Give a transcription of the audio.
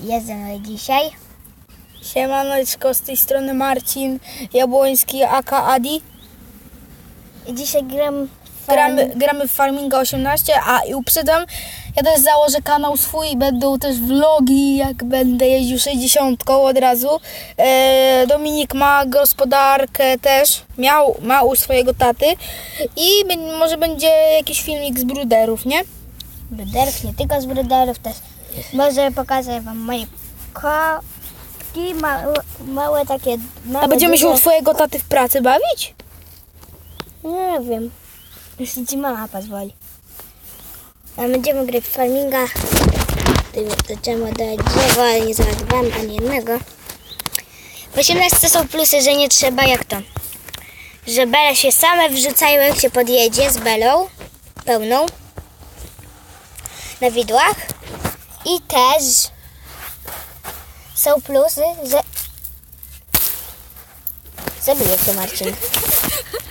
Jest ze mną dzisiaj. Siemaneczko, z tej strony Marcin Jabłoński, aka Adi. I dzisiaj gram w Gramy, farm- gramy w Farminga 18, a i uprzedzam, ja też założę kanał swój i będą też vlogi, jak będę jeździł 60 od razu. E, Dominik ma gospodarkę też, miał, ma u swojego taty i bę- może będzie jakiś filmik z bruderów, nie? bruderów, nie tylko z bruderów też. Może pokażę wam moje kotki, małe, małe takie... Małe, A będziemy się u twojego taty w pracy bawić? Nie wiem. Jeśli ci mama pozwoli. A będziemy grać w farminga. Trzeba dać drzewo, ale nie załadowałem ani jednego. W 18 są plusy, że nie trzeba jak to. Że bele się same wrzucają jak się podjedzie z belą pełną na widłach. I też są plusy, że... Zabiję cię Marcin.